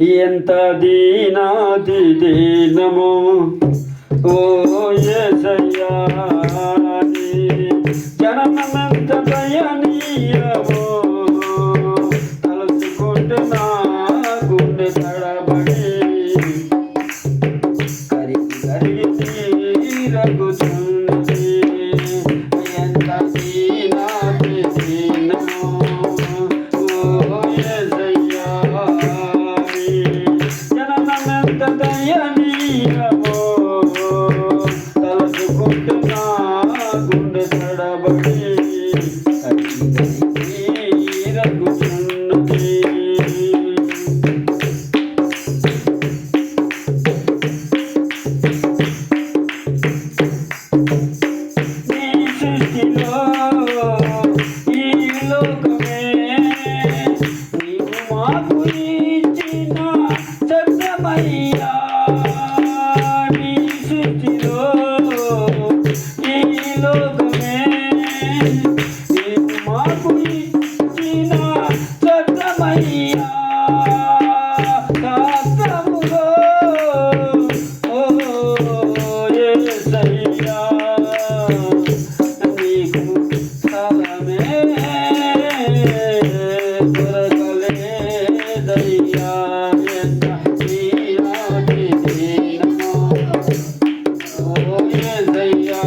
ఎంత దీనాది దీనము? ఓ ఎసయ్యా జనమెంత దయనీయమో? 诶呀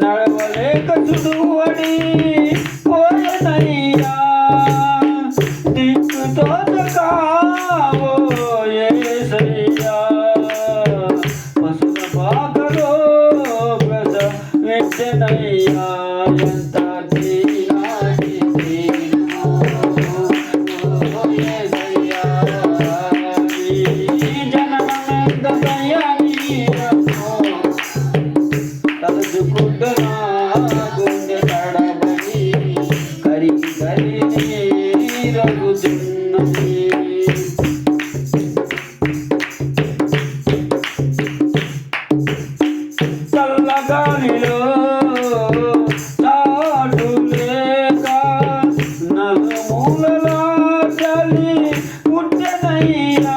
నడవలేక చుడువ జరుగుతున్నది చల్లగాలిలో తాడు లేక నలుమూలలా చలి పుట్టనయ్యా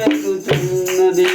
కక్కుతున్నది